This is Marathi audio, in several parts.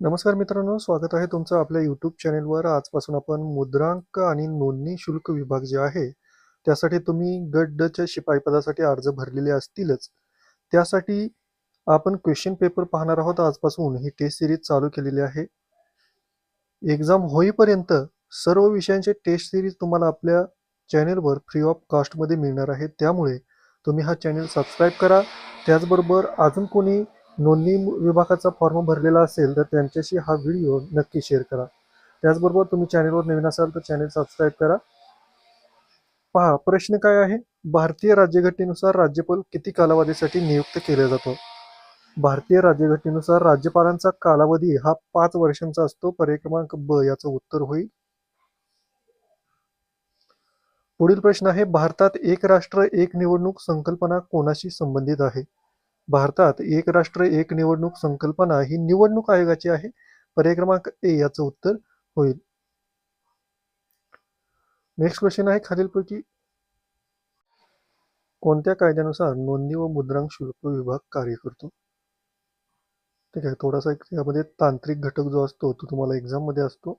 नमस्कार मित्रांनो, स्वागत आहे तुमचं आपल्या यूट्यूब चॅनेलवर. आजपासून आपण मुद्रांक आणि नोंदणी शुल्क विभाग जे आहे, त्यासाठी तुम्ही गट डच्या शिपाई पदासाठी अर्ज भरलेले असतीलच. त्यासाठी आपण क्वेश्चन पेपर पाहणार आहोत आजपासून. ही टेस्ट सिरीज चालू केलेली आहे. एक्झाम होईपर्यंत सर्व विषयांचे टेस्ट सिरीज तुम्हाला आपल्या चॅनेलवर फ्री ऑफ कॉस्टमध्ये मिळणार आहे. त्यामुळे तुम्ही हा चॅनेल सबस्क्राईब करा. त्याचबरोबर अजून कोणी नोंदणी विभागाचा फॉर्म भरलेला असेल तर त्यांच्याशी हा व्हिडिओ नक्की शेअर करा. त्याचबरोबर तुम्ही चॅनेलवर नवीन असाल तर चॅनेल सबस्क्राईब करा. पहा प्रश्न काय आहे? भारतीय राज्यघटनेनुसार राज्यपाल किती कालावधीसाठी नियुक्त केला जातो? भारतीय राज्यघटनेनुसार राज्यपालांचा कालावधी हा पाच वर्षांचा असतो. पर्याय क्रमांक ब याचं उत्तर होईल. पुढील प्रश्न आहे भारतात एक राष्ट्र एक निवडणूक संकल्पना कोणाशी संबंधित आहे? भारतात एक राष्ट्र एक निवडणूक संकल्पना ही निवडणूक आयोगाची आहे. पर्याय क्रमांक ए याचं उत्तर होईल. नेक्स्ट क्वेश्चन आहे खालीलपैकी कोणत्या कायद्यानुसार नोंदणी व मुद्रांक शुल्क विभाग कार्य करतो? ठीक आहे थोडासा एक यामध्ये तांत्रिक घटक जो असतो तो तुम्हाला एक्झाममध्ये असतो.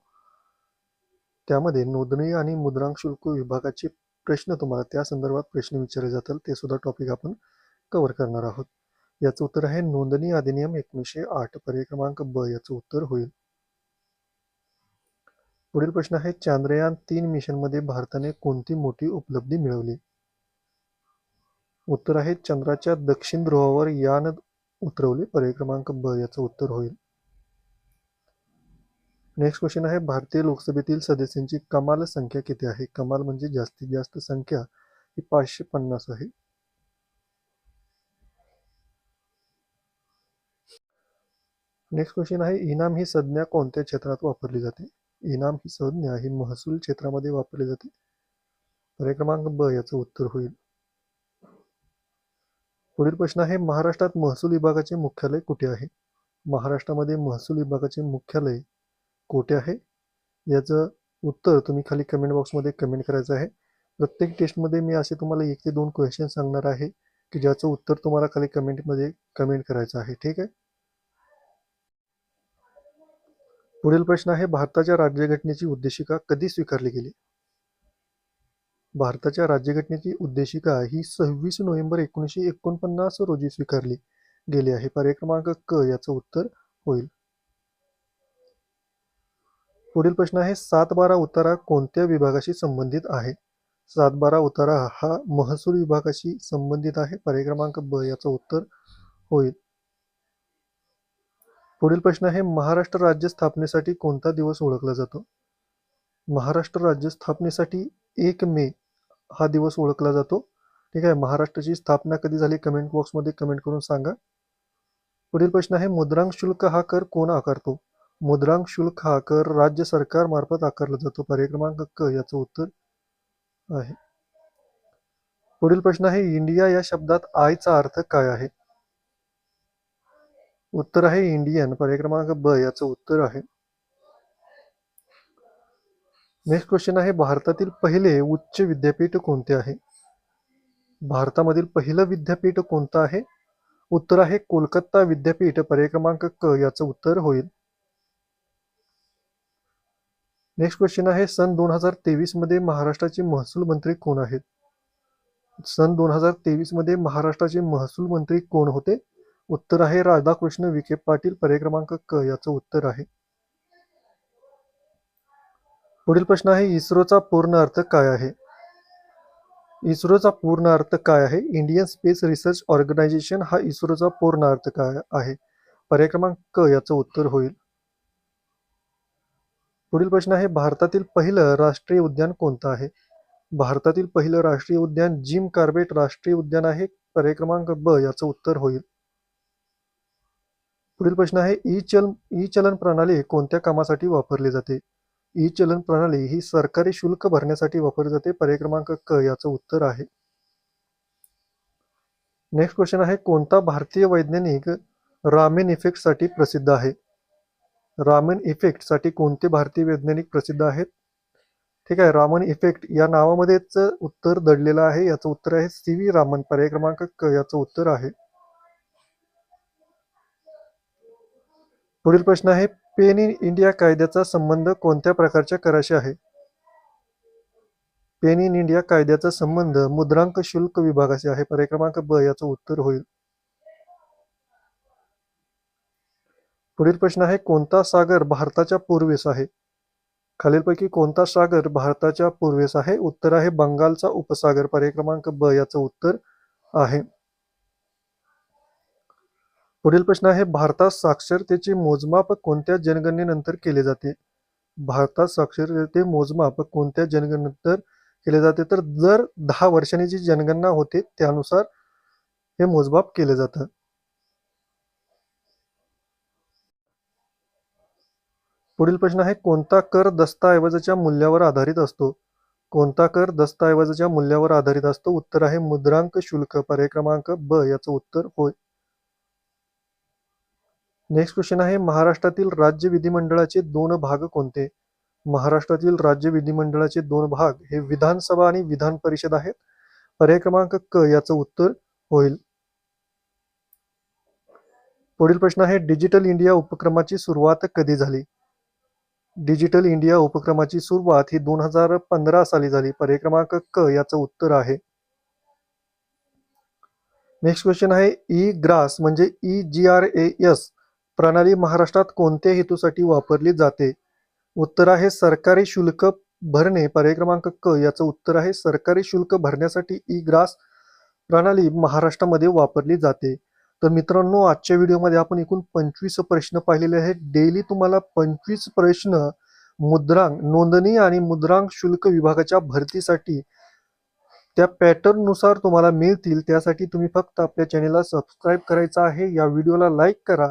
त्यामध्ये नोंदणी आणि मुद्रांक शुल्क विभागाचे प्रश्न तुम्हाला त्या संदर्भात प्रश्न विचारले जातात ते सुद्धा टॉपिक आपण कव्हर करणार आहोत. याचं उत्तर आहे नोंदणी अधिनियम एकोणीसशे आठ पर्याय क्रमांक ब याचं उत्तर होईल. पुढील प्रश्न आहे चांद्रयान तीन मिशनमध्ये भारताने कोणती मोठी उपलब्धी मिळवली? उत्तर आहे चंद्राच्या दक्षिण ध्रुवावर यान उतरवले. पर्याय क्रमांक ब याचं उत्तर होईल. नेक्स्ट क्वेश्चन आहे भारतीय लोकसभेतील सदस्यांची कमाल संख्या किती आहे? कमाल म्हणजे जास्तीत जास्त संख्या ही पाचशे पन्नास आहे. नेक्स्ट क्वेश्चन आहे इनाम ही संज्ञा कोणत्या क्षेत्रात वापरली जाते? इनाम ही संज्ञा ही महसूल क्षेत्रामध्ये वापरली जाते. पर्याय क्रमांक ब याचं उत्तर होईल. पुढील प्रश्न आहे महाराष्ट्रात महसूल विभागाचे मुख्यालय कुठे आहे? महाराष्ट्रामध्ये महसूल विभागाचे मुख्यालय कोठे आहे? याचं उत्तर तुम्ही खाली कमेंट बॉक्समध्ये कमेंट करायचं आहे. प्रत्येक टेस्टमध्ये मी असे तुम्हाला एक ते दोन क्वेश्चन सांगणार आहे की ज्याचं उत्तर तुम्हाला खाली कमेंटमध्ये कमेंट करायचं आहे. ठीक आहे? पुढील प्रश्न आहे भारताच्या राज्यघटनेची उद्देशिका कधी स्वीकारली गेली? भारताच्या राज्यघटनेची उद्देशिका ही सव्वीस नोव्हेंबर एकोणीसशे एकोणपन्नास रोजी स्वीकारली गेली आहे. पर्याय क्रमांक क याचं उत्तर होईल. पुढील प्रश्न आहे सातबारा उतारा कोणत्या विभागाशी संबंधित आहे? सातबारा उतारा हा महसूल विभागाशी संबंधित आहे. पर्याय क्रमांक ब याचं उत्तर होईल. पुढील प्रश्न आहे महाराष्ट्र राज्य स्थापनेसाठी कोणता दिवस ओळखला जातो? महाराष्ट्र राज्य स्थापनेसाठी एक मे हा दिवस ओळखला जातो. ठीक आहे महाराष्ट्राची स्थापना कधी झाली कमेंट बॉक्समध्ये कमेंट करून सांगा. पुढील प्रश्न आहे मुद्रांक शुल्क हा कर कोण आकारतो? मुद्रांक शुल्क हा कर राज्य सरकार मार्फत आकारला जातो. पर्याय क्रमांक क याचं उत्तर आहे. पुढील प्रश्न आहे इंडिया या शब्दात आयचा अर्थ काय आहे? उत्तर आहे इंडियन. पर्याय क्रमांक ब याचं उत्तर आहे. नेक्स्ट क्वेश्चन आहे भारतातील पहिले उच्च विद्यापीठ कोणते आहे? भारतामधील पहिलं विद्यापीठ कोणतं आहे? उत्तर आहे कोलकाता विद्यापीठ. पर्याय क्रमांक क याचं उत्तर होईल. नेक्स्ट क्वेश्चन आहे सन दोन हजार तेवीसमध्ये महाराष्ट्राचे महसूल मंत्री कोण आहेत? सन दोन हजार तेवीसमध्ये महाराष्ट्राचे महसूल मंत्री कोण होते? उत्तर आहे राधाकृष्ण विखे पाटील. पर्याय क्रमांक क याचं उत्तर आहे. पुढील प्रश्न आहे इस्रोचा पूर्ण अर्थ काय आहे? इस्रोचा पूर्ण अर्थ काय आहे? इंडियन स्पेस रिसर्च ऑर्गनायझेशन हा इस्रोचा पूर्ण अर्थ काय आहे? पर्याय क्रमांक क याचं उत्तर होईल. पुढील प्रश्न आहे भारतातील पहिलं राष्ट्रीय उद्यान कोणतं आहे? भारतातील पहिलं राष्ट्रीय उद्यान जिम कार्बेट राष्ट्रीय उद्यान आहे. पर्याय क्रमांक ब याचं उत्तर होईल. पुढील प्रश्न आहे ई चल ई चलन प्रणाली कोणत्या कामासाठी वापरली जाते? ई चलन प्रणाली ही सरकारी शुल्क भरण्यासाठी वापरली जाते. पर्याय क्रमांक क याचं उत्तर आहे. नेक्स्ट क्वेश्चन आहे कोणता भारतीय वैज्ञानिक रामेन इफेक्टसाठी प्रसिद्ध आहे? रामन इफेक्टसाठी कोणते भारतीय वैज्ञानिक प्रसिद्ध आहेत? ठीक आहे रामन इफेक्ट या नावामध्येच उत्तर दडलेलं आहे. याचं उत्तर आहे सी व्ही रामन. पर्याय क्रमांक क याचं उत्तर आहे. पुढील प्रश्न आहे पेन इन इंडिया कायद्याचा संबंध कोणत्या प्रकारच्या कराशी आहे? पेन इन इंडिया कायद्याचा संबंध मुद्रांक शुल्क विभागाशी आहे. पर्याय क्रमांक ब याचं उत्तर होईल. पुढील प्रश्न आहे कोणता सागर भारताच्या पूर्वेस आहे? खालीलपैकी कोणता सागर भारताच्या पूर्वेस आहे? उत्तर आहे बंगालचा उपसागर. पर्याय क्रमांक ब याचं उत्तर आहे. पुढील प्रश्न आहे भारतात साक्षरतेचे मोजमाप कोणत्या जनगणनेनंतर केले जाते? भारतात साक्षरते मोजमाप कोणत्या जनगणनेनंतर केले जाते? तर दर दहा वर्षांनी जी जनगणना होते त्यानुसार हे मोजमाप केले जातं. पुढील प्रश्न आहे कोणता कर दस्तऐवजाच्या मूल्यावर आधारित असतो? कोणता कर दस्तऐवजाच्या मूल्यावर आधारित असतो? उत्तर आहे मुद्रांक शुल्क पर्याय क्रमांक ब याचं उत्तर होय. नेक्स्ट क्वेश्चन आहे महाराष्ट्रातील राज्य विधिमंडळाचे दोन भाग कोणते? महाराष्ट्रातील राज्य विधिमंडळाचे दोन भाग हे विधानसभा आणि विधान परिषद आहेत. पर्याय क्रमांक क याचं उत्तर होईल. पुढील प्रश्न आहे डिजिटल इंडिया उपक्रमाची सुरुवात कधी झाली? डिजिटल इंडिया उपक्रमाची सुरुवात ही दोन हजार पंधरा साली झाली. पर्याय क्रमांक क याचं उत्तर आहे. नेक्स्ट क्वेश्चन आहे ई ग्रास म्हणजे E G R A S. प्रणाली महाराष्ट्रात कोणत्या हेतूसाठी वापरली जाते? उत्तर आहे सरकारी शुल्क भरणे. पर्याय क्रमांक क याचं उत्तर आहे सरकारी शुल्क भरण्यासाठी ई ग्रास प्रणाली महाराष्ट्रामध्ये वापरली जाते. तर मित्रांनो आजच्या व्हिडिओमध्ये आपण एकूण पंचवीस प्रश्न पाहिलेले आहेत. डेली तुम्हाला पंचवीस प्रश्न मुद्रांक नोंदणी आणि मुद्रांक शुल्क विभागाच्या भरतीसाठी त्या पॅटर्ननुसार तुम्हाला मिळतील. त्यासाठी तुम्ही फक्त आपल्या चॅनेलला सबस्क्राईब करायचं आहे. या व्हिडिओला लाईक करा.